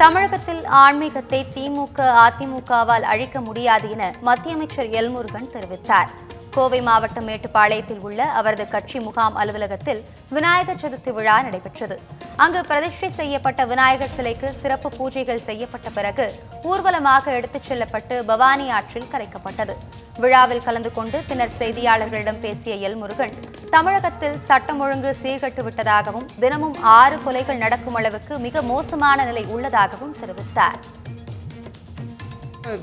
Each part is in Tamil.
தமிழகத்தில் ஆன்மீகத்தை திமுக அதிமுகவால் அழிக்க முடியாது என மத்திய அமைச்சர் எல் முருகன் தெரிவித்தார். கோவை மாவட்டம் மேட்டுப்பாளையத்தில் உள்ள அவரது கட்சி முகாம் அலுவலகத்தில் விநாயகர் சதுர்த்தி விழா நடைபெற்றது. அங்கு பிரதிஷ்டை செய்யப்பட்ட விநாயகர் சிலைக்கு சிறப்பு பூஜைகள் செய்யப்பட்ட பிறகு ஊர்வலமாக எடுத்துச் செல்லப்பட்டு பவானி ஆற்றில் கரைக்கப்பட்டது. விழாவில் கலந்து கொண்டு பின்னர் செய்தியாளர்களிடம் பேசிய எல் முருகன் தமிழகத்தில் சட்டம் ஒழுங்கு சீர்கட்டு விட்டதாகவும் தினமும் ஆறு கொலைகள் நடக்கும் அளவுக்கு மிக மோசமான நிலை உள்ளதாகவும் தெரிவித்தார்.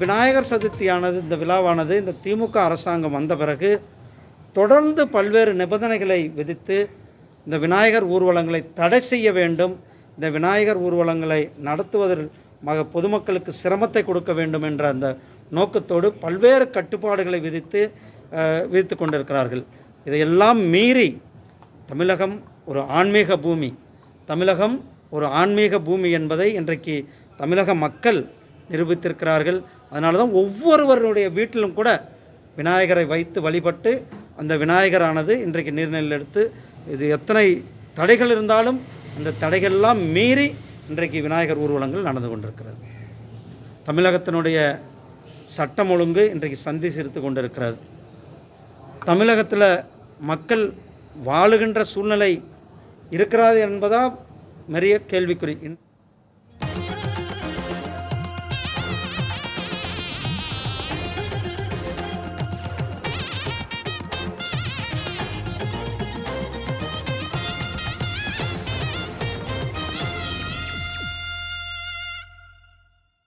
விநாயகர் சதுர்த்தியானது இந்த விழாவானது இந்த திமுக அரசாங்கம் வந்த பிறகு தொடர்ந்து பல்வேறு நிபந்தனைகளை விதித்து இந்த விநாயகர் ஊர்வலங்களை தடை செய்ய வேண்டும். இந்த விநாயகர் ஊர்வலங்களை நடத்துவதில் மக பொதுமக்களுக்கு சிரமத்தை கொடுக்க வேண்டும் என்ற அந்த நோக்கத்தோடு பல்வேறு கட்டுப்பாடுகளை விதித்து விதித்து கொண்டிருக்கிறார்கள். இதையெல்லாம் மீறி தமிழகம் ஒரு ஆன்மீக பூமி. தமிழகம் ஒரு ஆன்மீக பூமி என்பதை இன்றைக்கு தமிழக மக்கள் நிரூபித்திருக்கிறார்கள். அதனால தான் ஒவ்வொருவருடைய வீட்டிலும் கூட விநாயகரை வைத்து வழிபட்டு அந்த விநாயகரானது இன்றைக்கு நீர்நிலையில் எடுத்து இது எத்தனை தடைகள் இருந்தாலும் அந்த தடைகள்லாம் மீறி இன்றைக்கு விநாயகர் ஊர்வலங்கள் நடந்து கொண்டிருக்கிறது. தமிழகத்தினுடைய சட்டம் ஒழுங்கு இன்றைக்கு சந்தி சிரித்து கொண்டிருக்கிறது. தமிழகத்தில் மக்கள் வாழுகின்ற சூழ்நிலை இருக்கிறது என்பதா நிறைய கேள்விக்குறி.